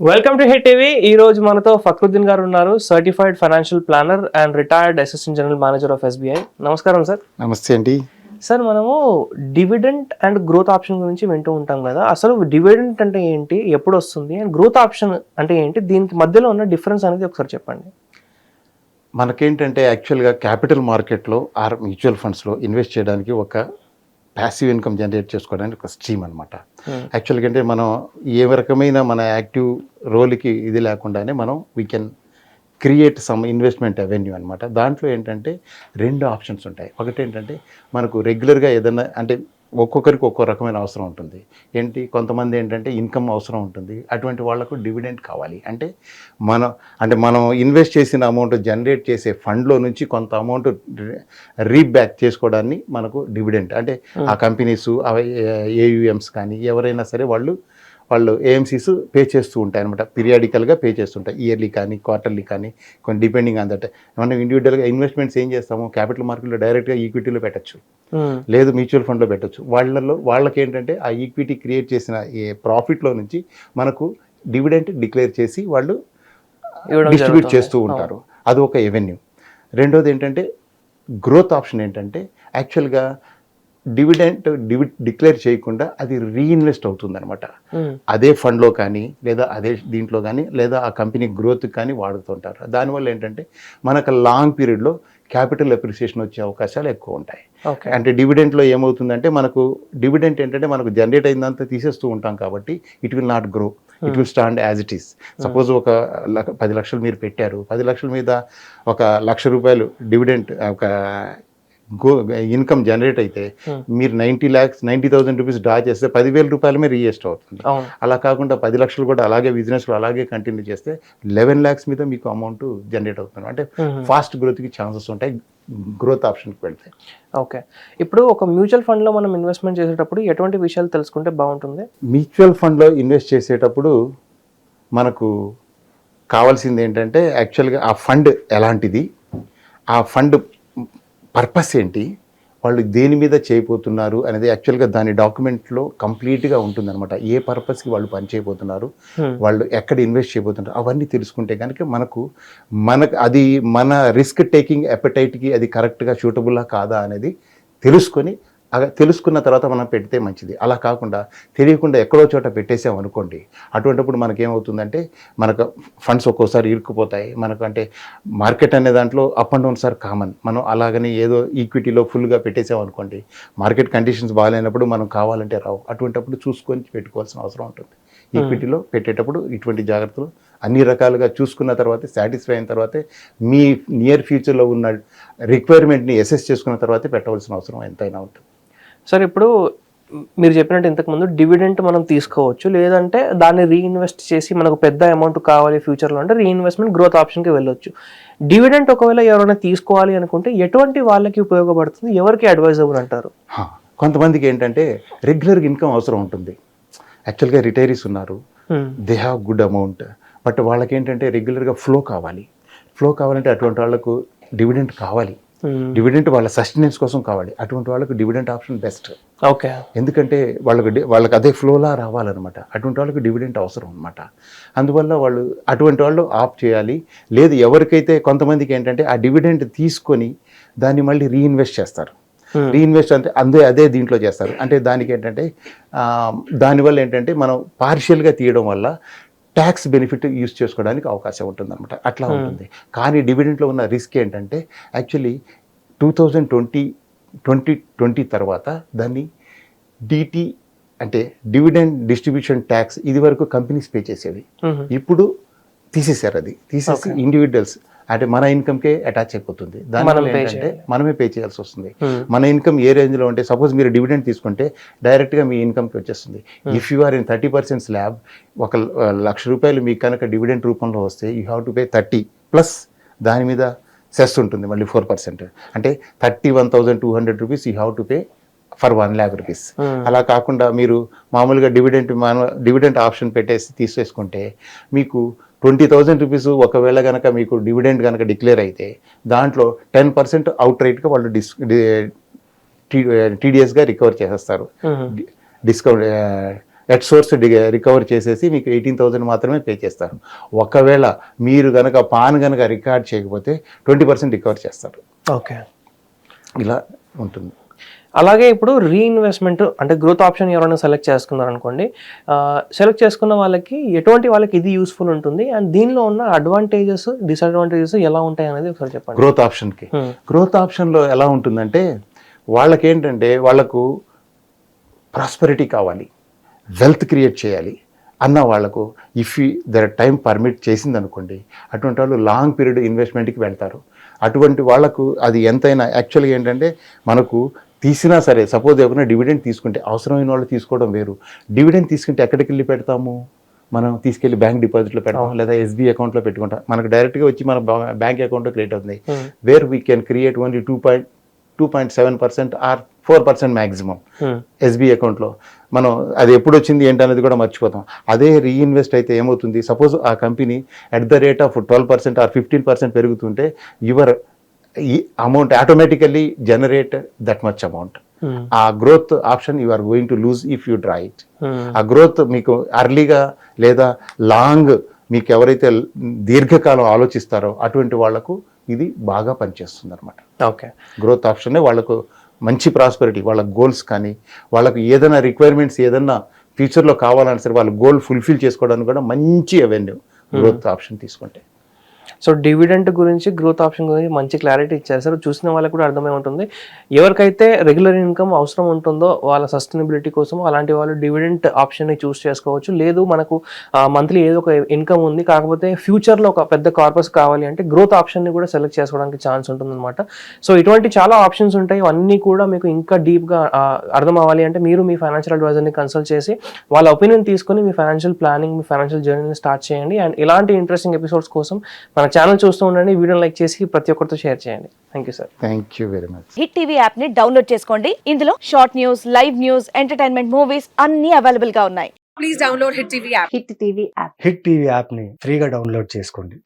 Welcome to hit TV ఈ రోజు మనతో ఫక్రుద్దీన్ గారు ఉన్నారు certified financial planner and retired assistant general manager of SBI నమస్కారం సార్ నమస్తే అండి. సార్ మనము డివిడెంట్ అండ్ గ్రోత్ ఆప్షన్ గురించి వింటూ ఉంటాం కదా. అసలు డివిడెంట్ అంటే ఏంటి ఎప్పుడు వస్తుంది అండ్ గ్రోత్ ఆప్షన్ అంటే ఏంటి దీనికి మధ్యలో ఉన్న డిఫరెన్స్ అనేది ఒకసారి చెప్పండి. మనకేంటంటే యాక్చువల్గా క్యాపిటల్ మార్కెట్లో ఆర్ మ్యూచువల్ ఫండ్స్లో ఇన్వెస్ట్ చేయడానికి ఒక ప్యాసివ్ ఇన్కమ్ జనరేట్ చేసుకోవడానికి ఒక స్ట్రీమ్ అనమాట యాక్చువల్గా అంటే మనం ఏ రకమైన మన యాక్టివ్ రోల్కి ఇది లేకుండానే మనం we can create some investment avenue అనమాట దాంట్లో ఏంటంటే రెండు ఆప్షన్స్ ఉంటాయి. ఒకటి ఏంటంటే మనకు రెగ్యులర్గా ఏదైనా అంటే ఒక్కొక్కరికి ఒక్కో రకమైన అవసరం ఉంటుంది. ఏంటి? కొంతమంది ఏంటంటే ఇన్కమ్ అవసరం ఉంటుంది. అటువంటి వాళ్ళకు డివిడెంట్ కావాలి. అంటే మనం అంటే మనం ఇన్వెస్ట్ చేసిన అమౌంట్ జనరేట్ చేసే ఫండ్లో నుంచి కొంత అమౌంట్ రీబ్యాక్ చేసుకోవడాన్ని మనకు డివిడెంట్. అంటే ఆ కంపెనీస్ ఏయుఎమ్స్ కానీ ఎవరైనా సరే వాళ్ళు వాళ్ళు ఏఎంసీస్ పే చేస్తూ ఉంటాయి అనమాట పీరియాడికల్గా పే చేస్తుంటాయి ఇయర్లీ కానీ క్వార్టర్లీ కానీ కొన్ని డిపెండింగ్ ఆన్ దట్ మనం ఇండివిజువల్గా ఇన్వెస్ట్మెంట్స్ ఏం చేస్తాము క్యాపిటల్ మార్కెట్లో డైరెక్ట్గా ఈక్విటీలో పెట్టచ్చు. లేదు మ్యూచువల్ ఫండ్లో పెట్టచ్చు. వాళ్ళలో వాళ్ళకి ఏంటంటే ఆ ఈక్విటీ క్రియేట్ చేసిన ఏ ప్రాఫిట్లో నుంచి మనకు డివిడెంట్ డిక్లేర్ చేసి వాళ్ళు డిస్ట్రిబ్యూట్. చేస్తూ ఉంటారు. అది ఒక ఎవెన్యూ రెండోది ఏంటంటే గ్రోత్ ఆప్షన్ ఏంటంటే యాక్చువల్గా డివిడెంట్ డివి డిక్లేర్ చేయకుండా అది రీఇన్వెస్ట్ అవుతుంది అనమాట Hmm. అదే ఫండ్లో కానీ లేదా అదే దీంట్లో కానీ లేదా ఆ కంపెనీ గ్రోత్ కానీ వాడుతుంటారు. దానివల్ల ఏంటంటే మనకు లాంగ్ పీరియడ్లో క్యాపిటల్ అప్రిసియేషన్ వచ్చే అవకాశాలు ఎక్కువ ఉంటాయి. అంటే డివిడెంట్లో ఏమవుతుందంటే మనకు డివిడెంట్ ఏంటంటే మనకు జనరేట్ అయిందంతా తీసేస్తూ ఉంటాం కాబట్టి it will not grow. It will stand as it is. Suppose ఒక పది లక్షలు మీరు పెట్టారు. పది లక్షల మీద ఒక లక్ష రూపాయలు డివిడెంట్ ఒక గో ఇన్కమ్ జనరేట్ అయితే Hmm. మీరు ninety lakhs ninety thousand rupees draw చేస్తే పదివేల రూపాయలమే రీఎస్ట్ అవుతుంది. అలా కాకుండా పది లక్షలు కూడా అలాగే బిజినెస్లో అలాగే కంటిన్యూ చేస్తే లెవెన్ ల్యాక్స్ మీద మీకు అమౌంట్ జనరేట్ అవుతుంది. అంటే Hmm. ఫాస్ట్ గ్రోత్కి ఛాన్సెస్ ఉంటాయి గ్రోత్ ఆప్షన్కి వెళ్తే ఓకే. ఇప్పుడు ఒక మ్యూచువల్ ఫండ్లో మనం ఇన్వెస్ట్మెంట్ చేసేటప్పుడు ఎటువంటి విషయాలు తెలుసుకుంటే బాగుంటుంది? మ్యూచువల్ ఫండ్లో ఇన్వెస్ట్ చేసేటప్పుడు మనకు కావాల్సింది ఏంటంటే యాక్చువల్గా ఆ ఫండ్ ఎలాంటిది ఆ ఫండ్ పర్పస్ ఏంటి వాళ్ళు దేని మీద చేయబోతున్నారు అనేది యాక్చువల్గా దాని డాక్యుమెంట్లో కంప్లీట్గా ఉంటుందన్నమాట ఏ పర్పస్కి వాళ్ళు పని చేయబోతున్నారు. వాళ్ళు ఎక్కడ ఇన్వెస్ట్ చేయబోతున్నారు అవన్నీ తెలుసుకుంటే కనుక మనకు మనకు అది మన రిస్క్ టేకింగ్ ఎపటైట్కి అది కరెక్ట్గా సూటబుల్లా కాదా అనేది తెలుసుకొని తెలుసుకున్న తర్వాత మనం పెడితే మంచిది. అలా కాకుండా తెలియకుండా ఎక్కడో చోట పెట్టేసాం అనుకోండి అటువంటిప్పుడు మనకేమవుతుందంటే మనకు ఫండ్స్ ఒక్కోసారి ఇరుక్కుపోతాయి. మనకు అంటే మార్కెట్ అనే దాంట్లో up and down sir common. మనం అలాగని ఏదో ఈక్విటీలో ఫుల్గా పెట్టేసాం అనుకోండి మార్కెట్ కండిషన్స్ బాగాలేనప్పుడు మనం కావాలంటే రావు. అటువంటిప్పుడు చూసుకొని పెట్టుకోవాల్సిన అవసరం ఉంటుంది. ఈక్విటీలో పెట్టేటప్పుడు ఇటువంటి జాగ్రత్తలు అన్ని రకాలుగా చూసుకున్న తర్వాత సాటిస్ఫై అయిన తర్వాతే మీ నియర్ ఫ్యూచర్లో ఉన్న రిక్వైర్మెంట్ని అసెస్ చేసుకున్న తర్వాతే పెట్టవలసిన అవసరం ఎంతైనా ఉంటుంది. సార్ ఇప్పుడు మీరు చెప్పినట్టు ఇంతకుముందు డివిడెంట్ మనం తీసుకోవచ్చు లేదంటే దాన్ని రీఇన్వెస్ట్ చేసి మనకు పెద్ద అమౌంట్ కావాలి ఫ్యూచర్లో అంటే రీఇన్వెస్ట్మెంట్ గ్రోత్ ఆప్షన్కి వెళ్ళొచ్చు. డివిడెంట్ ఒకవేళ ఎవరైనా తీసుకోవాలి అనుకుంటే ఎటువంటి వాళ్ళకి ఉపయోగపడుతుంది? ఎవరికి అడ్వైజబుల్ అంటారు? కొంతమందికి ఏంటంటే రెగ్యులర్ ఇన్కమ్ అవసరం ఉంటుంది. యాక్చువల్గా రిటైరీస్ ఉన్నారు. They have good amount but వాళ్ళకి ఏంటంటే రెగ్యులర్గా ఫ్లో కావాలి. ఫ్లో కావాలంటే అటువంటి వాళ్ళకు డివిడెంట్ కావాలి. డివిడెంట్ వాళ్ళ సస్టెనెన్స్ కోసం కావాలి. అటువంటి వాళ్ళకు డివిడెంట్ ఆప్షన్ బెస్ట్ ఓకే ఎందుకంటే వాళ్ళకు వాళ్ళకి అదే ఫ్లోలా రావాలన్నమాట. అటువంటి వాళ్ళకి డివిడెంట్ అవసరం అనమాట అందువల్ల వాళ్ళు అటువంటి వాళ్ళు ఆప్ చేయాలి. లేదు ఎవరికైతే కొంతమందికి ఏంటంటే ఆ డివిడెంట్ తీసుకొని దాన్ని మళ్ళీ రీఇన్వెస్ట్ చేస్తారు. Hmm. రీఇన్వెస్ట్ అంటే అందే అదే దీంట్లో చేస్తారు. అంటే దానికి ఏంటంటే దానివల్ల ఏంటంటే మనం పార్షియల్గా తీయడం వల్ల ట్యాక్స్ బెనిఫిట్ యూస్ చేసుకోవడానికి అవకాశం ఉంటుందన్నమాట. అట్లా ఉంటుంది. కానీ డివిడెంట్లో ఉన్న రిస్క్ ఏంటంటే actually two thousand twenty twenty twenty తర్వాత దాన్ని డిటి అంటే డివిడెండ్ డిస్ట్రిబ్యూషన్ ట్యాక్స్ ఇది వరకు కంపెనీస్ పే చేసేవి. ఇప్పుడు తీసేశారు అది. తీసేసి ఇండివిజువల్స్ అంటే మన ఇన్కమ్కే అటాచ్ అయిపోతుంది. ఏంటంటే మనమే పే చేయాల్సి వస్తుంది. Hmm. మన ఇన్కమ్ ఏ రేంజ్లో ఉంటే సపోజ్ మీరు డివిడెండ్ తీసుకుంటే డైరెక్ట్గా మీ ఇన్కమ్కి వచ్చేస్తుంది. If you are in thirty percent slab ఒక లక్ష రూపాయలు మీకు కనుక డివిడెండ్ రూపంలో వస్తే you have to pay thirty plus దాని మీద సెస్ ఉంటుంది మళ్ళీ ఫోర్ పర్సెంట్ అంటే thirty one thousand two hundred rupees you have to pay for one lakh rupees. అలా కాకుండా మీరు మామూలుగా డివిడెంట్ మన డివిడెంట్ ఆప్షన్ పెట్టేసి తీసేసుకుంటే మీకు ట్వంటీ థౌజండ్ రూపీస్ ఒకవేళ కనుక మీకు డివిడెంట్ కనుక డిక్లేర్ అయితే దాంట్లో టెన్ పర్సెంట్ అవుట్ రైట్గా వాళ్ళు డిస్ టీడీఎస్గా రికవర్ చేసేస్తారు. డిస్కౌంట్ ఎట్ సోర్స్ రికవర్ చేసేసి మీకు ఎయిటీన్ థౌసండ్ మాత్రమే పే చేస్తారు. ఒకవేళ మీరు కనుక పాన్ కనుక రికార్డ్ చేయకపోతే ట్వంటీ పర్సెంట్ రికవర్ చేస్తారు. ఓకే. ఇలా ఉంటుంది. అలాగే ఇప్పుడు రీఇన్వెస్ట్మెంట్ అంటే గ్రోత్ ఆప్షన్ ఎవరైనా సెలెక్ట్ చేసుకున్నారు అనుకోండి సెలెక్ట్ చేసుకున్న వాళ్ళకి ఎటువంటి వాళ్ళకి ఇది యూస్ఫుల్ ఉంటుంది అండ్ దీనిలో ఉన్న అడ్వాంటేజెస్ డిసడ్వాంటేజెస్ ఎలా ఉంటాయి అనేది ఒకసారి చెప్పండి. గ్రోత్ ఆప్షన్కి. గ్రోత్ ఆప్షన్లో ఎలా ఉంటుందంటే వాళ్ళకేంటంటే వాళ్ళకు ప్రాస్పరిటీ కావాలి వెల్త్ క్రియేట్ చేయాలి అన్న వాళ్ళకు ఇఫ్ దర్ టైం పర్మిట్ చేసింది అనుకోండి అటువంటి వాళ్ళు లాంగ్ పీరియడ్ ఇన్వెస్ట్మెంట్కి వెళ్తారు. అటువంటి వాళ్ళకు అది ఎంతైనా యాక్చువల్గా ఏంటంటే మనకు తీసినా సరే సపోజ్ ఎవరైనా డివిడెండ్ తీసుకుంటే అవసరమైన వాళ్ళు తీసుకోవడం వేరు. డివిడెండ్ తీసుకుంటే ఎక్కడికి వెళ్ళి పెడతాము? మనం తీసుకెళ్ళి బ్యాంక్ డిపాజిట్లో పెడతాం లేదా ఎస్బీ అకౌంట్లో పెట్టుకుంటాం. మనకు డైరెక్ట్గా వచ్చి మన బ్యాంక్ అకౌంట్లో క్రియేట్ అవుతుంది. Where we can create only two point two point seven percent or four percent maximum. SB అకౌంట్లో. మనం అది ఎప్పుడు వచ్చింది ఏంటనేది కూడా మర్చిపోతాం. అదే రీఇన్వెస్ట్ అయితే ఏమవుతుంది? సపోజ్ ఆ company at the rate of twelve percent or fifteen percent పెరుగుతుంటే your ఈ amount automatically generate that much amount. ఆ growth option you are going to lose if you draw it. ఆ గ్రోత్ మీకు అర్లీగా లేదా long మీకు ఎవరైతే దీర్ఘకాలం ఆలోచిస్తారో అటువంటి వాళ్ళకు ఇది బాగా పనిచేస్తుంది అనమాట ఓకే గ్రోత్ ఆప్షనే వాళ్ళకు మంచి ప్రాస్పరిటీ వాళ్ళ గోల్స్ కానీ వాళ్ళకు ఏదైనా రిక్వైర్మెంట్స్ ఏదైనా ఫ్యూచర్లో కావాలన్నా సరే వాళ్ళ గోల్ ఫుల్ఫిల్ చేసుకోవడానికి కూడా మంచి అవెన్యూ గ్రోత్ ఆప్షన్ తీసుకుంటే. సో డివిడెంట్ గురించి గ్రోత్ ఆప్షన్ గురించి మంచి క్లారిటీ ఇచ్చారు. సార్ చూసిన వాళ్ళకి కూడా అర్థమై ఉంటుంది ఎవరికైతే రెగ్యులర్ ఇన్కమ్ అవసరం ఉంటుందో వాళ్ళ సస్టైనబిలిటీ కోసం అలాంటి వాళ్ళు డివిడెంట్ ఆప్షన్ని చూస్ చేసుకోవచ్చు. లేదు మనకు మంత్లీ ఏదో ఒక ఇన్కమ్ ఉంది. కాకపోతే ఫ్యూచర్లో ఒక పెద్ద కార్పస్ కావాలి అంటే గ్రోత్ ఆప్షన్ని కూడా సెలెక్ట్ చేసుకోవడానికి ఛాన్స్ ఉంటుందన్నమాట. సో ఇటువంటి చాలా ఆప్షన్స్ ఉంటాయి. అన్నీ కూడా మీకు ఇంకా డీప్గా అర్థం అవ్వాలి అంటే మీరు మీ ఫైనాన్షియల్ అడ్వైజర్ని కన్సల్ట్ చేసి వాళ్ళ ఒపీనియన్ తీసుకొని మీ ఫైనాన్షియల్ ప్లానింగ్ మీ ఫైనాన్షియల్ జర్నీని స్టార్ట్ చేయండి. అండ్ ఇలాంటి ఇంట్రెస్టింగ్ ఎపిసోడ్స్ కోసం మన ఛానల్ చూస్తూ ఉండండి వీడియో లైక్ చేసి ప్రతి ఒక్కరితో షేర్ చేయండి. Thank you sir thank you very much Hit TV యాప్ని డౌన్లోడ్ చేసుకోండి. ఇందులో short news live news entertainment movies అన్ని అవైలబుల్గా ఉన్నాయి. Please download Hit TV app. Hit TV app Hit TV యాప్ని ఫ్రీగా డౌన్లోడ్ చేసుకోండి.